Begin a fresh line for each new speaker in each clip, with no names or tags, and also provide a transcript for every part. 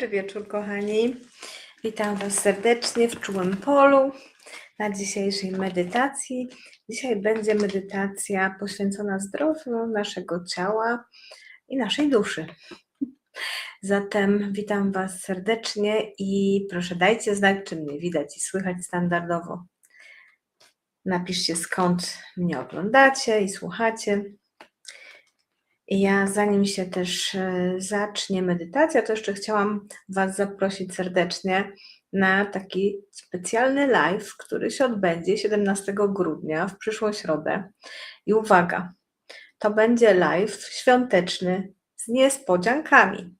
Dobry wieczór, kochani. Witam Was serdecznie w czułym polu na dzisiejszej medytacji. Dzisiaj będzie medytacja poświęcona zdrowiu naszego ciała i naszej duszy. Zatem witam Was serdecznie i proszę dajcie znać, czy mnie widać i słychać standardowo. Napiszcie skąd mnie oglądacie i słuchacie. Ja, zanim się też e, zacznie medytacja, to jeszcze chciałam Was zaprosić serdecznie na taki specjalny live, który się odbędzie 17 grudnia w przyszłą środę. I uwaga, to będzie live świąteczny z niespodziankami.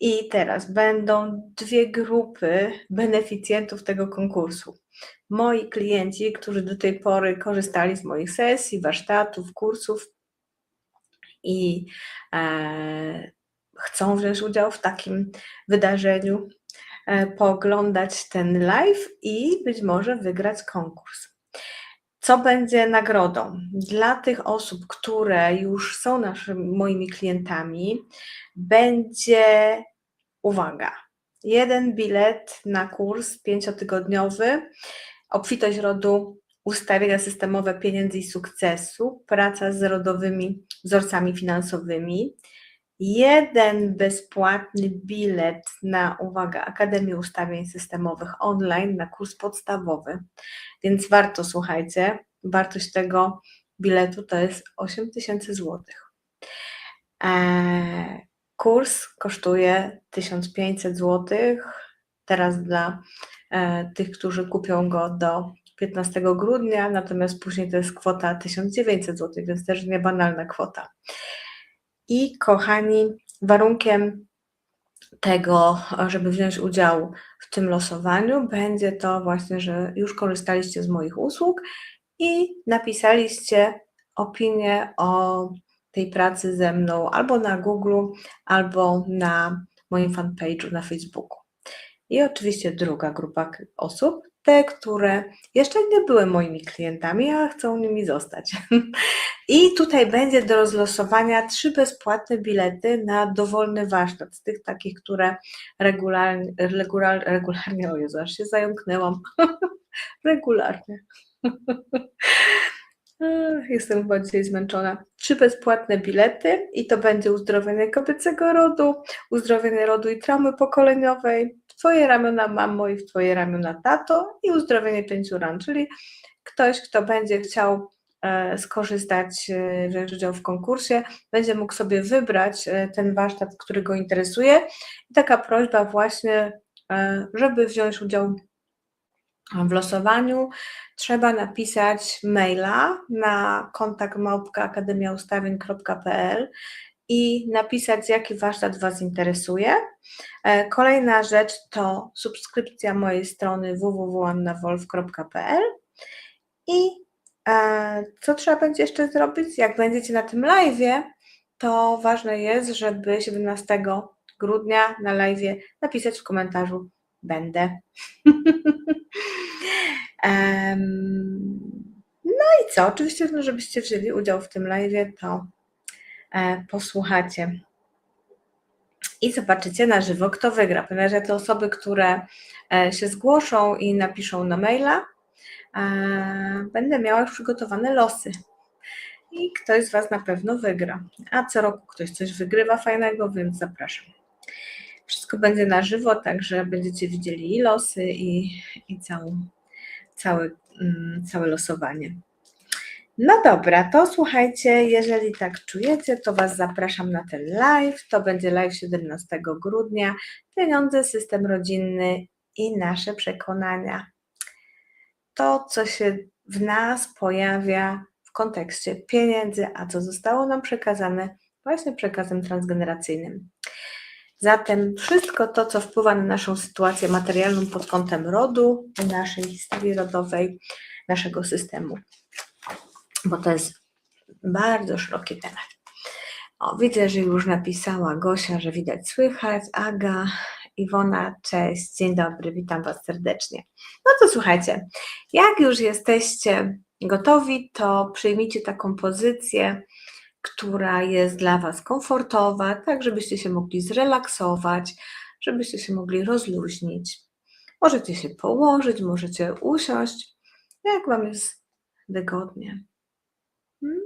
I teraz będą dwie grupy beneficjentów tego konkursu. Moi klienci, którzy do tej pory korzystali z moich sesji, warsztatów, kursów, i e, chcą wziąć udział w takim wydarzeniu, e, pooglądać ten live i być może wygrać konkurs. Co będzie nagrodą? Dla tych osób, które już są naszymi, moimi klientami, będzie, uwaga, jeden bilet na kurs pięciotygodniowy Obfitość rodu ustawienia systemowe pieniędzy i sukcesu, praca z rodowymi wzorcami finansowymi, jeden bezpłatny bilet na, uwaga, Akademię Ustawień Systemowych online na kurs podstawowy. Więc warto, słuchajcie, wartość tego biletu to jest 8 tysięcy złotych. Eee, Kurs kosztuje 1500 złotych. Teraz dla e, tych, którzy kupią go do 15 grudnia, natomiast później to jest kwota 1900 zł, więc też niebanalna kwota. I kochani, warunkiem tego, żeby wziąć udział w tym losowaniu, będzie to właśnie, że już korzystaliście z moich usług i napisaliście opinię o tej pracy ze mną albo na Google, albo na moim fanpage'u na Facebooku. I oczywiście druga grupa osób te, które jeszcze nie były moimi klientami, a chcą nimi zostać. I tutaj będzie do rozlosowania trzy bezpłatne bilety na dowolny warsztat, z tych takich, które regularnie, regular, regularnie, o Jezu, aż się zająknęłam, regularnie. Jestem chyba dzisiaj zmęczona. Trzy bezpłatne bilety i to będzie uzdrowienie kobiecego rodu, uzdrowienie rodu i traumy pokoleniowej, Twoje ramiona mamo i w Twoje ramiona tato i uzdrowienie pięciu ran, czyli ktoś, kto będzie chciał e, skorzystać, e, wziąć udział w konkursie, będzie mógł sobie wybrać e, ten warsztat, który go interesuje. I taka prośba właśnie, żeby wziąć udział w losowaniu, trzeba napisać maila na kontakt małpka.akademiaustawień.pl i napisać, jaki warsztat Was interesuje. E, kolejna rzecz to subskrypcja mojej strony www.annawolf.pl i e, co trzeba będzie jeszcze zrobić? Jak będziecie na tym live, to ważne jest, żeby 17 grudnia na live napisać w komentarzu będę. no i co? Oczywiście, no, żebyście wzięli udział w tym live, to posłuchacie i zobaczycie na żywo, kto wygra, ponieważ te osoby, które e, się zgłoszą i napiszą na maila, e, będę miała już przygotowane losy. I ktoś z Was na pewno wygra. A co roku ktoś coś wygrywa fajnego, więc zapraszam. Wszystko będzie na żywo, także będziecie widzieli i losy, i, i całą, całe, mm, całe losowanie. No dobra, to słuchajcie, jeżeli tak czujecie, to Was zapraszam na ten live. To będzie live 17 grudnia. Pieniądze, system rodzinny i nasze przekonania. To, co się w nas pojawia w kontekście pieniędzy, a co zostało nam przekazane właśnie przekazem transgeneracyjnym. Zatem wszystko to, co wpływa na naszą sytuację materialną pod kątem rodu, naszej historii rodowej, naszego systemu bo to jest bardzo szeroki temat. O, widzę, że już napisała Gosia, że widać słychać. Aga, Iwona, cześć, dzień dobry, witam Was serdecznie. No to słuchajcie, jak już jesteście gotowi, to przyjmijcie taką pozycję, która jest dla Was komfortowa, tak żebyście się mogli zrelaksować, żebyście się mogli rozluźnić. Możecie się położyć, możecie usiąść, jak Wam jest wygodnie. Hmm?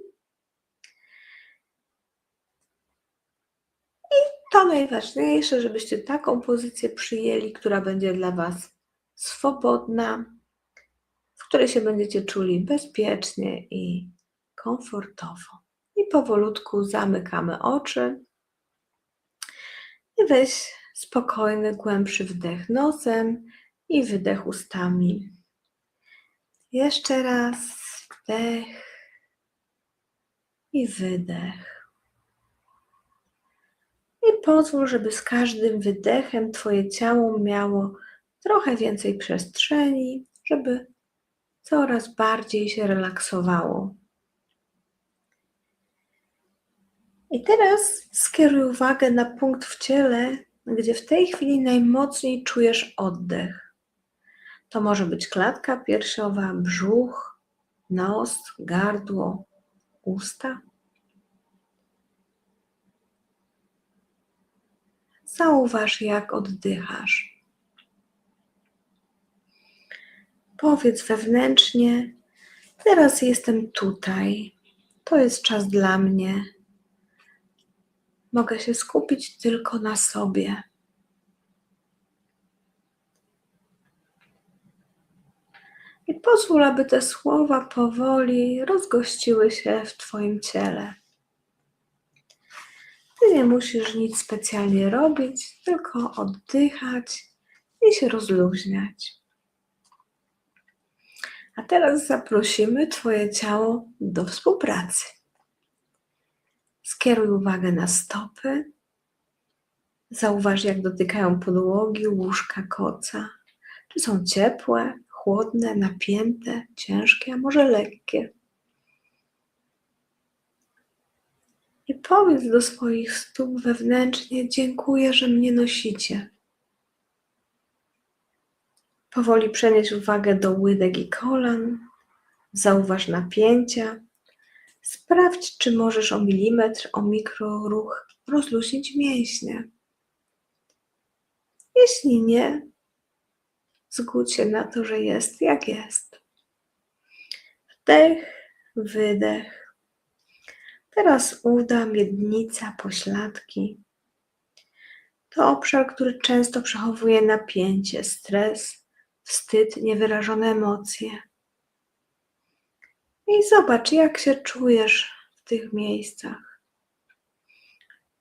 I to najważniejsze, żebyście taką pozycję przyjęli, która będzie dla Was swobodna, w której się będziecie czuli bezpiecznie i komfortowo. I powolutku zamykamy oczy i weź spokojny, głębszy wdech nosem i wydech ustami. Jeszcze raz wdech i wydech. I pozwól, żeby z każdym wydechem Twoje ciało miało trochę więcej przestrzeni, żeby coraz bardziej się relaksowało. I teraz skieruj uwagę na punkt w ciele, gdzie w tej chwili najmocniej czujesz oddech. To może być klatka piersiowa, brzuch, nos, gardło, usta. Zauważ, jak oddychasz. Powiedz wewnętrznie: Teraz jestem tutaj. To jest czas dla mnie. Mogę się skupić tylko na sobie. I pozwól, aby te słowa powoli rozgościły się w Twoim ciele. Ty nie musisz nic specjalnie robić, tylko oddychać i się rozluźniać. A teraz zaprosimy Twoje ciało do współpracy. Skieruj uwagę na stopy. Zauważ, jak dotykają podłogi, łóżka, koca. Czy są ciepłe, chłodne, napięte, ciężkie, a może lekkie. I powiedz do swoich stóp wewnętrznie: Dziękuję, że mnie nosicie. Powoli przenieś uwagę do łydek i kolan. Zauważ napięcia. Sprawdź, czy możesz o milimetr, o mikroruch rozluźnić mięśnie. Jeśli nie, zgódź się na to, że jest jak jest. Wdech, wydech. Teraz uda, miednica, pośladki. To obszar, który często przechowuje napięcie, stres, wstyd, niewyrażone emocje. I zobacz, jak się czujesz w tych miejscach.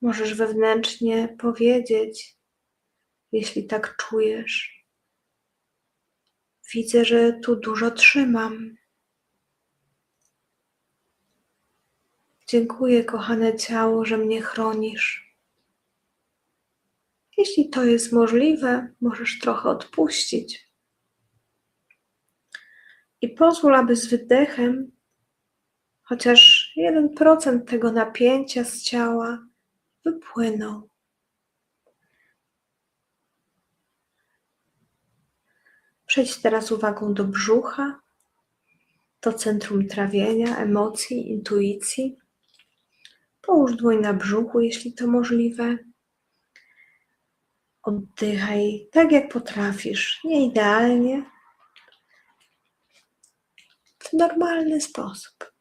Możesz wewnętrznie powiedzieć, jeśli tak czujesz. Widzę, że tu dużo trzymam. Dziękuję, kochane ciało, że mnie chronisz. Jeśli to jest możliwe, możesz trochę odpuścić. I pozwól, aby z wydechem chociaż 1% tego napięcia z ciała wypłynął. Przejdź teraz uwagą do brzucha, do centrum trawienia, emocji, intuicji. Połóż dłoń na brzuchu, jeśli to możliwe. Oddychaj tak, jak potrafisz, nie idealnie, w normalny sposób.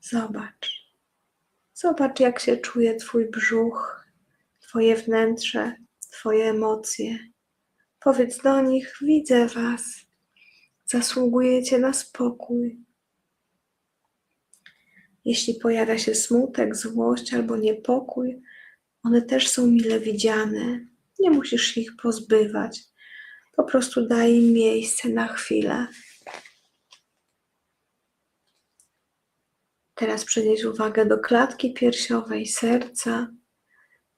Zobacz. Zobacz, jak się czuje Twój brzuch, Twoje wnętrze, Twoje emocje. Powiedz do nich: Widzę Was, zasługujecie na spokój. Jeśli pojawia się smutek, złość albo niepokój, one też są mile widziane. Nie musisz ich pozbywać. Po prostu daj im miejsce na chwilę. Teraz przenieś uwagę do klatki piersiowej, serca.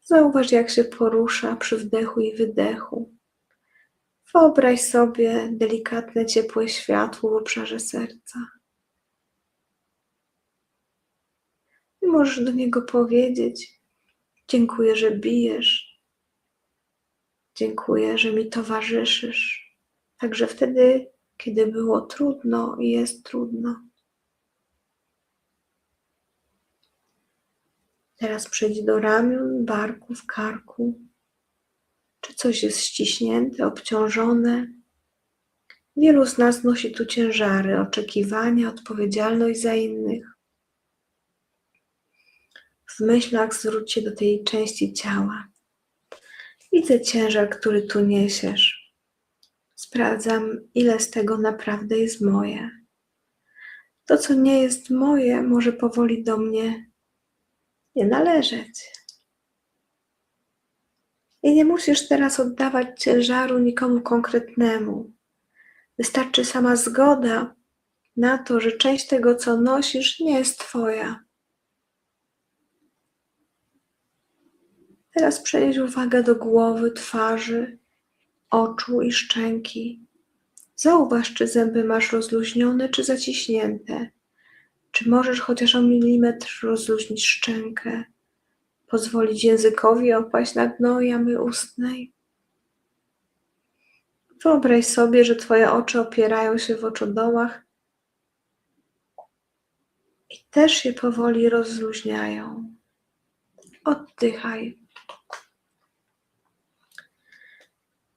Zauważ, jak się porusza przy wdechu i wydechu. Wyobraź sobie delikatne, ciepłe światło w obszarze serca. I możesz do niego powiedzieć: Dziękuję, że bijesz. Dziękuję, że mi towarzyszysz. Także wtedy, kiedy było trudno i jest trudno. Teraz przejdź do ramion, barków, karku. Czy coś jest ściśnięte, obciążone? Wielu z nas nosi tu ciężary, oczekiwania, odpowiedzialność za innych. W myślach zwróć się do tej części ciała. Widzę ciężar, który tu niesiesz. Sprawdzam, ile z tego naprawdę jest moje. To, co nie jest moje, może powoli do mnie nie należeć. I nie musisz teraz oddawać ciężaru nikomu konkretnemu. Wystarczy sama zgoda na to, że część tego, co nosisz, nie jest Twoja. Teraz przenieś uwagę do głowy, twarzy, oczu i szczęki. Zauważ, czy zęby masz rozluźnione, czy zaciśnięte. Czy możesz chociaż o milimetr rozluźnić szczękę, pozwolić językowi opaść na dno jamy ustnej? Wyobraź sobie, że Twoje oczy opierają się w oczodołach i też się powoli rozluźniają. Oddychaj.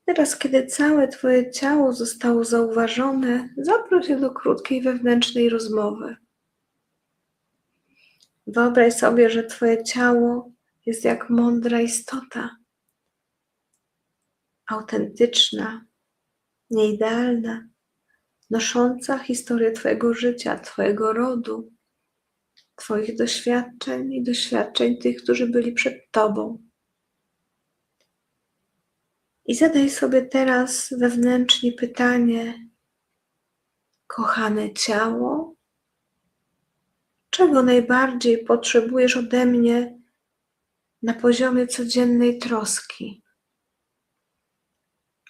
Teraz, kiedy całe Twoje ciało zostało zauważone, zaproś się do krótkiej wewnętrznej rozmowy. Wyobraź sobie, że Twoje ciało jest jak mądra istota, autentyczna, nieidealna, nosząca historię Twojego życia, Twojego rodu, Twoich doświadczeń i doświadczeń tych, którzy byli przed Tobą. I zadaj sobie teraz wewnętrznie pytanie: Kochane ciało, czego najbardziej potrzebujesz ode mnie na poziomie codziennej troski?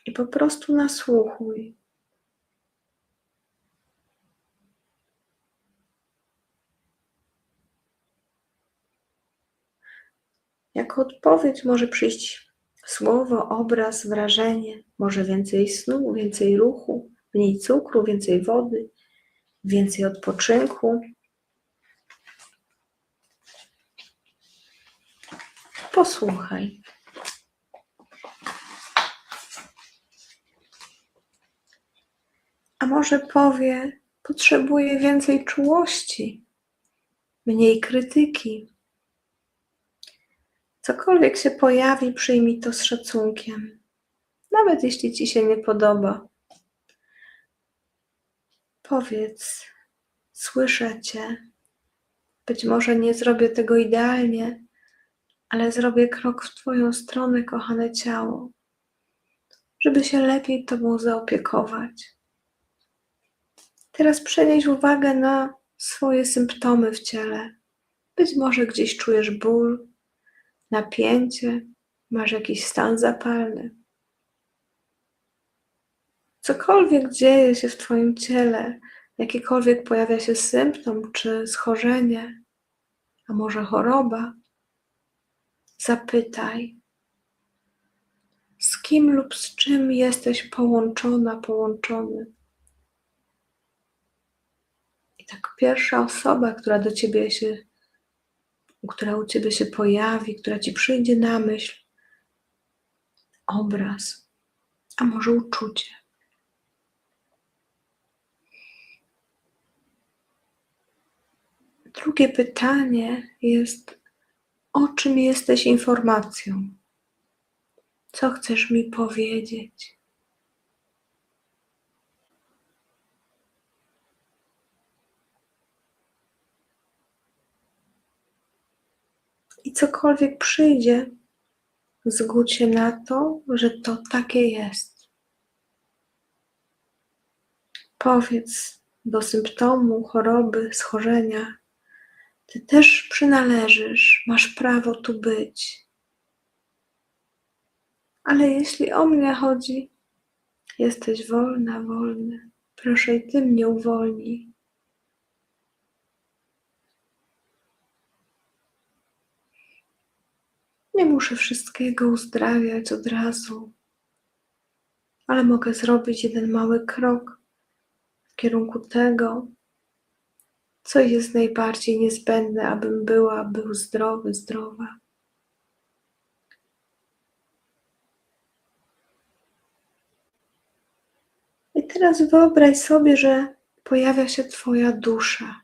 I po prostu nasłuchuj. Jako odpowiedź może przyjść słowo, obraz, wrażenie, może więcej snu, więcej ruchu, mniej cukru, więcej wody, więcej odpoczynku. Posłuchaj. A może powie, potrzebuję więcej czułości, mniej krytyki. Cokolwiek się pojawi, przyjmij to z szacunkiem, nawet jeśli ci się nie podoba. Powiedz, słyszę cię. Być może nie zrobię tego idealnie, ale zrobię krok w Twoją stronę, kochane ciało, żeby się lepiej Tobą zaopiekować. Teraz przenieś uwagę na swoje symptomy w ciele. Być może gdzieś czujesz ból, napięcie, masz jakiś stan zapalny. Cokolwiek dzieje się w Twoim ciele, jakikolwiek pojawia się symptom czy schorzenie, a może choroba, zapytaj, z kim lub z czym jesteś połączona, połączony. I tak pierwsza osoba, która do ciebie się, która u ciebie się pojawi, która ci przyjdzie na myśl, obraz, a może uczucie. Drugie pytanie jest, o czym jesteś informacją? Co chcesz mi powiedzieć? I cokolwiek przyjdzie, zgódź się na to, że to takie jest. Powiedz do symptomu, choroby, schorzenia, ty też przynależysz, masz prawo tu być. Ale jeśli o mnie chodzi, jesteś wolna, wolny. Proszę i ty mnie uwolnij. Nie muszę wszystkiego uzdrawiać od razu, ale mogę zrobić jeden mały krok w kierunku tego, co jest najbardziej niezbędne, abym była, był zdrowy, zdrowa. I teraz wyobraź sobie, że pojawia się Twoja dusza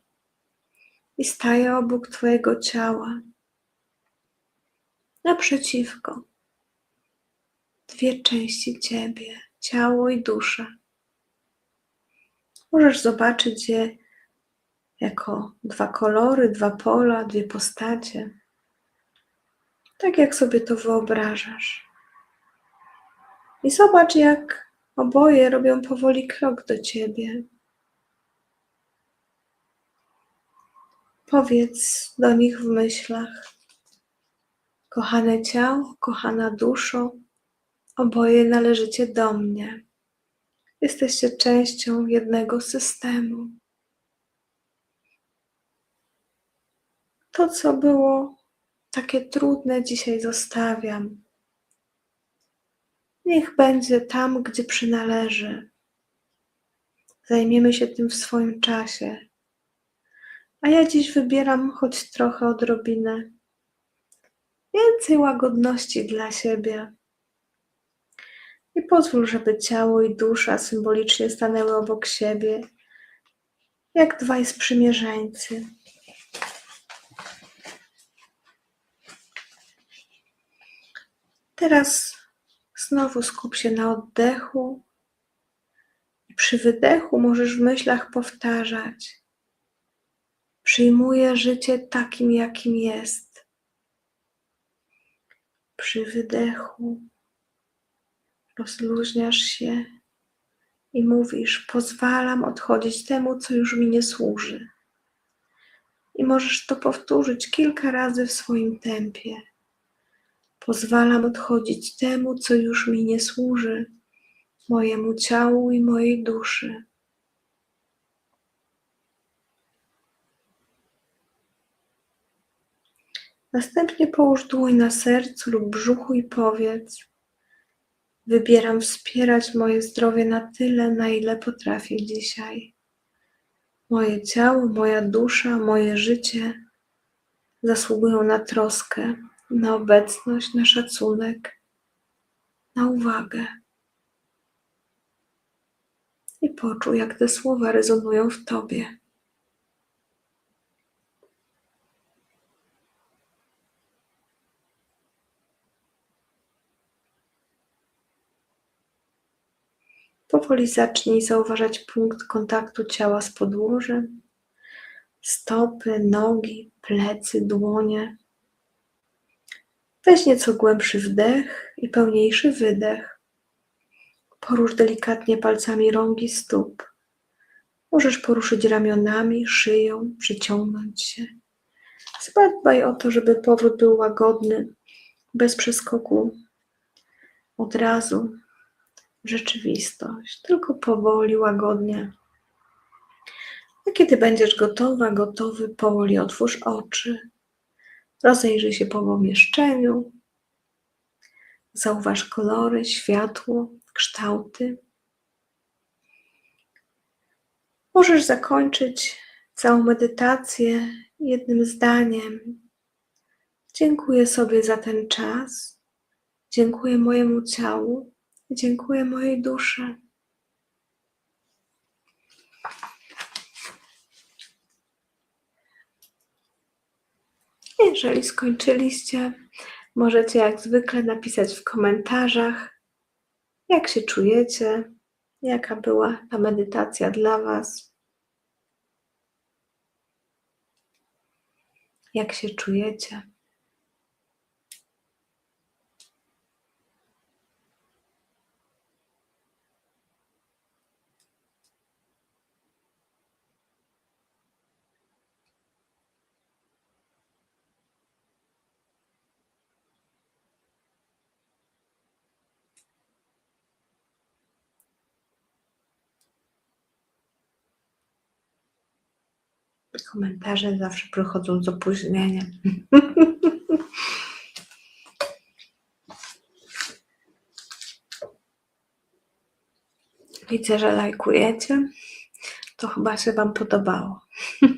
i staje obok Twojego ciała, naprzeciwko. Dwie części Ciebie, ciało i dusza. Możesz zobaczyć je jako dwa kolory, dwa pola, dwie postacie. Tak jak sobie to wyobrażasz. I zobacz, jak oboje robią powoli krok do ciebie. Powiedz do nich w myślach: Kochane ciało, kochana duszo, oboje należycie do mnie. Jesteście częścią jednego systemu. To, co było takie trudne, dzisiaj zostawiam. Niech będzie tam, gdzie przynależy. Zajmiemy się tym w swoim czasie. A ja dziś wybieram choć trochę odrobinę. Więcej łagodności dla siebie. I pozwól, żeby ciało i dusza symbolicznie stanęły obok siebie, jak dwaj sprzymierzeńcy. Teraz znowu skup się na oddechu i przy wydechu możesz w myślach powtarzać. Przyjmuję życie takim, jakim jest. Przy wydechu rozluźniasz się i mówisz: Pozwalam odchodzić temu, co już mi nie służy. I możesz to powtórzyć kilka razy w swoim tempie. Pozwalam odchodzić temu, co już mi nie służy, mojemu ciału i mojej duszy. Następnie połóż dłoń na sercu lub brzuchu i powiedz: Wybieram wspierać moje zdrowie na tyle, na ile potrafię dzisiaj. Moje ciało, moja dusza, moje życie zasługują na troskę, na obecność, na szacunek, na uwagę. I poczuj, jak te słowa rezonują w tobie. Powoli zacznij zauważać punkt kontaktu ciała z podłożem, stopy, nogi, plecy, dłonie. Weź nieco głębszy wdech i pełniejszy wydech. Porusz delikatnie palcami rągi stóp. Możesz poruszyć ramionami, szyją, przyciągnąć się. Zadbaj o to, żeby powrót był łagodny, bez przeskoku. Od razu rzeczywistość, tylko powoli, łagodnie. A kiedy będziesz gotowa, gotowy, powoli otwórz oczy. Rozejrzyj się po pomieszczeniu. Zauważ kolory, światło, kształty. Możesz zakończyć całą medytację jednym zdaniem. Dziękuję sobie za ten czas. Dziękuję mojemu ciału. Dziękuję mojej duszy. Jeżeli skończyliście, możecie jak zwykle napisać w komentarzach, jak się czujecie, jaka była ta medytacja dla Was. Jak się czujecie? Komentarze zawsze przychodzą z opóźnieniem. Widzę, że lajkujecie. To chyba się Wam podobało.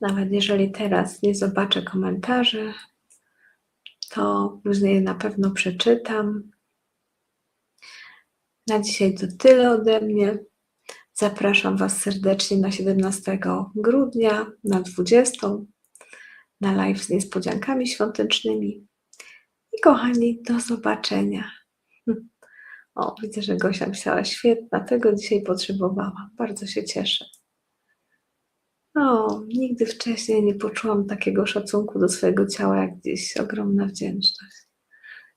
Nawet jeżeli teraz nie zobaczę komentarzy, to później na pewno przeczytam na dzisiaj to tyle ode mnie. Zapraszam Was serdecznie na 17 grudnia na 20 na live z niespodziankami świątecznymi. I kochani, do zobaczenia. O, widzę, że Gosia pisała świetna, tego dzisiaj potrzebowałam. Bardzo się cieszę. O, nigdy wcześniej nie poczułam takiego szacunku do swojego ciała jak dziś. Ogromna wdzięczność.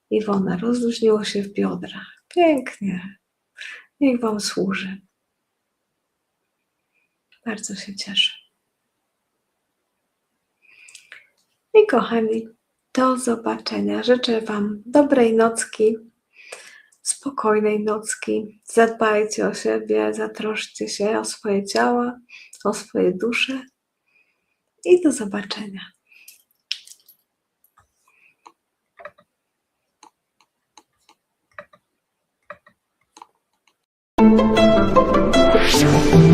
Iwona, rozluźniło się w biodrach. Pięknie. Niech Wam służy. Bardzo się cieszę. I kochani, do zobaczenia. Życzę Wam dobrej nocki, spokojnej nocki. Zadbajcie o siebie, zatroszcie się o swoje ciała, o swoje dusze. I do zobaczenia. Thank you.